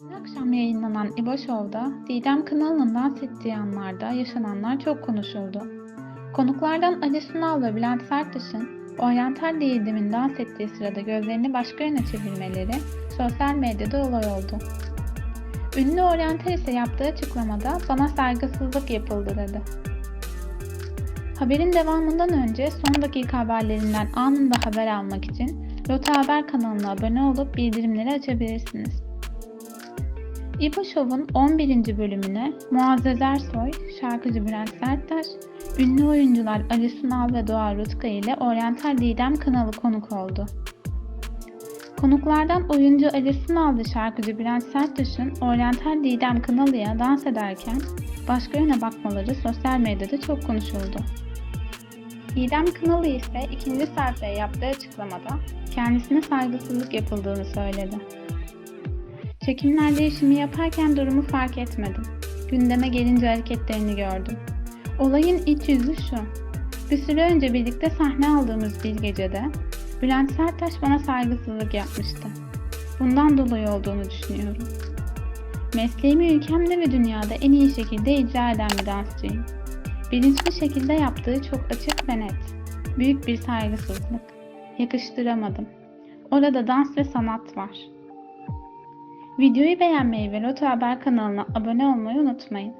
Dün akşam yayınlanan İbo Show'da Didem Kınalı'nın dans ettiği anlarda yaşananlar çok konuşuldu. Konuklardan Ali Sunal ve Bülent Serttaş'ın oryantal Didem'in dans ettiği sırada gözlerini başka yöne çevirmeleri sosyal medyada olay oldu. Ünlü oryantal ise yaptığı açıklamada bana saygısızlık yapıldı dedi. Haberin devamından önce son dakika haberlerinden anında haber almak için Rota Haber kanalına abone olup bildirimleri açabilirsiniz. İbo Show'un 11. bölümüne Muazzez Ersoy, şarkıcı Bülent Serttaş, ünlü oyuncular Ali Sunal ve Doğa Rutka ile Oriental Didem kanalı konuk oldu. Konuklardan oyuncu Ali Sunal ve şarkıcı Bülent Serttaş'ın Oriental Didem kanalıya dans ederken başka yöne bakmaları sosyal medyada çok konuşuldu. Didem Kınalı ise ikinci sayfaya yaptığı açıklamada kendisine saygısızlık yapıldığını söyledi. Çekimlerde işimi yaparken durumu fark etmedim. Gündeme gelince hareketlerini gördüm. Olayın iç yüzü şu. Bir süre önce birlikte sahne aldığımız bir gecede Bülent Serttaş bana saygısızlık yapmıştı. Bundan dolayı olduğunu düşünüyorum. Mesleğimi ülkemde ve dünyada en iyi şekilde icra eden bir dansçıyım. Bilinçli şekilde yaptığı çok açık ve net. Büyük bir saygısızlık. Yakıştıramadım. Orada dans ve sanat var. Videoyu beğenmeyi ve Loto Haber kanalına abone olmayı unutmayın.